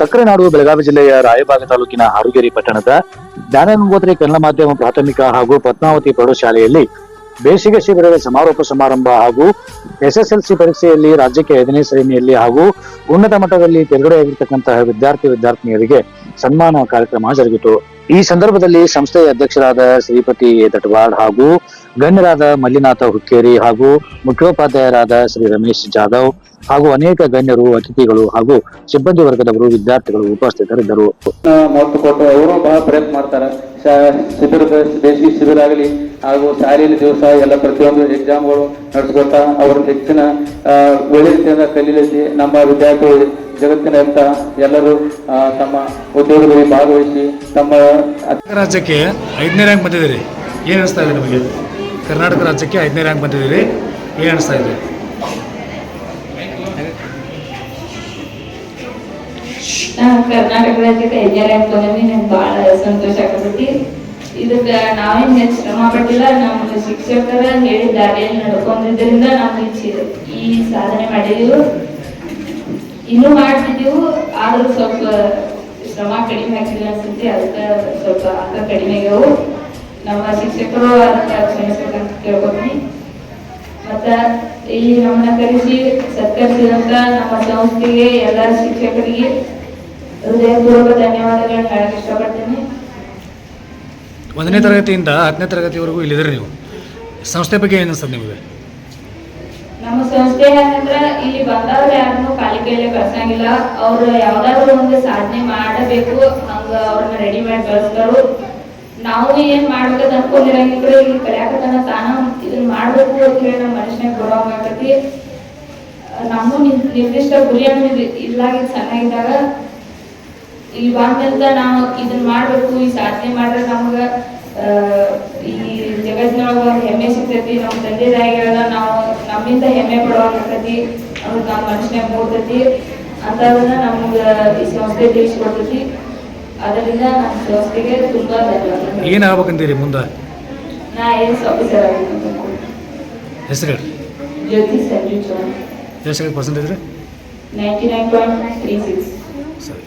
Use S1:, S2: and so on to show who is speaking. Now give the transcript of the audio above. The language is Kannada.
S1: ಸಕ್ಕರೆ ನಾಡು ಬೆಳಗಾವಿ ಜಿಲ್ಲೆಯ ರಾಯಬಾಗ ತಾಲೂಕಿನ ಹಾರುಗೇರಿ ಪಟ್ಟಣದ ಜ್ಞಾನಗಂಗೋತ್ರಿ ಕನ್ನಡ ಮಾಧ್ಯಮ ಪ್ರಾಥಮಿಕ ಹಾಗೂ ಪದ್ಮಾವತಿ ಪ್ರೌಢಶಾಲೆಯಲ್ಲಿ ಬೇಸಿಗೆ ಶಿಬಿರದ ಸಮಾರೋಪ ಸಮಾರಂಭ ಹಾಗೂ ಎಸ್ಎಸ್ಎಲ್ಸಿ ಪರೀಕ್ಷೆಯಲ್ಲಿ ರಾಜ್ಯಕ್ಕೆ ಐದನೇ ಶ್ರೇಣಿಯಲ್ಲಿ ಹಾಗೂ ಉನ್ನತ ಮಟ್ಟದಲ್ಲಿ ತೆರಗಡೆಯಾಗಿರ್ತಕ್ಕಂತಹ ವಿದ್ಯಾರ್ಥಿ ವಿದ್ಯಾರ್ಥಿನಿಯರಿಗೆ ಸನ್ಮಾನ ಕಾರ್ಯಕ್ರಮ ಜರುಗಿತು. ಈ ಸಂದರ್ಭದಲ್ಲಿ ಸಂಸ್ಥೆಯ ಅಧ್ಯಕ್ಷರಾದ ಶ್ರೀಪತಿ ಎ. ಹಾಗೂ ಗಣ್ಯರಾದ ಮಲ್ಲಿನಾಥ ಹುಕ್ಕೇರಿ ಹಾಗೂ ಮುಖ್ಯೋಪಾಧ್ಯಾಯರಾದ ಶ್ರೀ ರಮೇಶ್ ಜಾಧವ್ ಹಾಗೂ ಅನೇಕ ಗಣ್ಯರು ಅತಿಥಿಗಳು ಹಾಗೂ ಸಿಬ್ಬಂದಿ ವರ್ಗದವರು ವಿದ್ಯಾರ್ಥಿಗಳು ಉಪಸ್ಥಿತರಿದ್ದರು.
S2: ಕೊಟ್ಟು ಅವರು ಬಹಳ ಪ್ರಯತ್ನ ಮಾಡ್ತಾರೆ. ಶಿಬಿರದ ಬೇಸಿಗೆ ಶಿಬಿರ ಆಗಲಿ ಹಾಗೂ ಶಾಲೆಯಲ್ಲಿ ದಿವಸ ಎಲ್ಲ ಪ್ರತಿಯೊಂದು ಎಕ್ಸಾಮ್ಗಳು ನಡೆಸ್ಕೊಳ್ತಾ ಅವರು ಹೆಚ್ಚಿನ ಒಳ್ಳೆ ರೀತಿಯಿಂದ ಕಲೀಲಿಸಿ ನಮ್ಮ ವಿದ್ಯಾರ್ಥಿಗಳು ಜಗತ್ತಿನಾದ್ಯಂತ ಎಲ್ಲರೂ ಆ, ತಮ್ಮ ಉದ್ಯೋಗದಲ್ಲಿ ಭಾಗವಹಿಸಿ ತಮ್ಮ
S3: ರಾಜ್ಯಕ್ಕೆ ಐದನೇ ರ್ಯಾಂಕ್ ಬಂದಿದ್ದೀರಿ. ಏನು ಅನಿಸ್ತಾ ಇದೆ ನಿಮಗೆ? ಕರ್ನಾಟಕ ರಾಜ್ಯಕ್ಕೆ ಐದನೇ ರ್ಯಾಂಕ್ ಬಂದಿದ್ದೀರಿ. ಏನು ಅನಿಸ್ತಾ ಇದೆ?
S4: ಕರ್ನಾಟಕ ರಾಜ್ಯಕ್ಕೆ ಐದನೇ ರ್ಯಾಂಕ್ ಬಂದ್ವಿ ನಂಗೆ ಭಾಳ ಸಂತೋಷ ಆಗತೈತಿ ಇದಕ್ಕೆ ನಾವೇನು ಶ್ರಮ ಪಟ್ಟಿಲ್ಲ. ನಮ್ಮ ಶಿಕ್ಷಕರ ಹೇಳಿದ ದಾರಿಯಲ್ಲಿ ನಡ್ಕೊಂಡಿದ್ದರಿಂದ ನಾವು ಈ ಸಾಧನೆ ಮಾಡಿದೆವು. ಇನ್ನೂ ಮಾಡ್ತಿದ್ದೀವಿ. ಆದರೂ ಸ್ವಲ್ಪ ಶ್ರಮ ಕಡಿಮೆ ಆಗಿಲ್ಲ ಅನ್ಸುತ್ತೆ. ಅದಕ್ಕೆ ಸ್ವಲ್ಪ ಅಂಕ ಕಡಿಮೆ ಆಗ್ಯಾವು ನಮ್ಮ ಶಿಕ್ಷಕರು ಅದಕ್ಕೆ ಕ್ಷಮಿಸಬೇಕಂತ ಕೇಳ್ಕೊತೀನಿ ಮತ್ತ ಇಲ್ಲಿ ನಮ್ಮನ್ನ ಕರೆಸಿ ಸತ್ಕರಿಸಿದಂತ ನಮ್ಮ ಸಂಸ್ಥೆಗೆ ಎಲ್ಲ ಶಿಕ್ಷಕರಿಗೆ ಹೃದಯಪೂರ್ವಕ ಧನ್ಯವಾದಗಳನ್ನ ಹೇಳಕ್ ಇಷ್ಟಪಡ್ತೀನಿ.
S3: ಒಂದನೇ ತರಗತಿಯಿಂದ ಹತ್ತನೇ ತರಗತಿವರೆಗೂ ಇಲ್ಲಿದ್ರೆ ನೀವು. ಸಂಸ್ಥೆ ಬಗ್ಗೆ ಏನು ನಿಮಗೆ?
S4: ನಮ್ಮ ಸಂಸ್ಥೆ ಏನಂದ್ರ ಇಲ್ಲಿ ಬಂದವ್ರು ಯಾರನ್ನೂ ಖಾಲಿ ಕೈಲಿ ಕಳ್ಸಂಗಿಲ್ಲ. ಅವ್ರು ಯಾವ್ದಾದ್ರು ಒಂದು ಸಾಧನೆ ಮಾಡಬೇಕು. ಹಂಗ ಅವ್ರನ್ನ ರೆಡಿ ಮಾಡಿ ಕಳಿಸ್ತಾರು. ನಾವು ಏನ್ ಮಾಡ್ಬೇಕಂತ ಅನ್ಕೊಂಡಿರಂಗಿದ್ರೆ ಇಲ್ಲಿ ಕಲ್ಯಾಕತನ ತಾನ ಇದನ್ನ ಮಾಡ್ಬೇಕು ಅಂತ ಹೇಳಿ ನಮ್ಮ ಮನುಷ್ಯನಾಗ ಆಗತಿ ನಮ್ಮ ನಿರ್ದಿಷ್ಟ ಗುರಿಯನ್ನು ಇಲ್ಲಾಗಿ ಚೆನ್ನಾಗಿದ್ದಾಗ ಇಲ್ಲಿ ಬಂದಂತ ನಾವು ಇದನ್ನ ಮಾಡ್ಬೇಕು, ಈ ಸಾಧನೆ ಮಾಡ್ರೆ ನಮ್ಗ ಈ ಜಗತ್ತಿನೊಳಗ ಹೆಮ್ಮೆ ಸಿಗ್ತೈತಿ, ನಮ್ಮ ತಂದೆ ತಾಯಿಗಳನ್ನ ನಾವು ನಮ್ಮಿಂದ ಹೆಮ್ಮೆ ಪಡುವಂಗತಿ ಅವ್ರಿಗೆ ನಮ್ಮ ಮನುಷ್ಯನಾಗ ಮೂಡ್ತೈತಿ. ಅಂತದನ್ನ ನಮ್ಗ ಈ ಸಂಸ್ಥೆ ತಿಳಿಸ್ಕೊಡ್ತೈತಿ. ಅದರಿಂದ ನಮ್ಮ ಸಂಸ್ಥೆಗೆ ತುಂಬಾ ಧನ್ಯವಾದ
S3: ಏನು ಆಗ್ಬೇಕಂತೀರಿ ಮುಂದೆ?
S4: ನಾ ಆಫೀಸರ್
S3: ಹೆಸರು ಹೇಳಿ
S4: ಜ್ಯೋತಿ ಸಂಜೀವ್ ಚೌಹಾಣ್.
S3: ಎಷ್ಟು ಪರ್ಸೆಂಟೇಜ್ ರೀ?
S4: Ninety nine point three six
S3: ಸರಿ.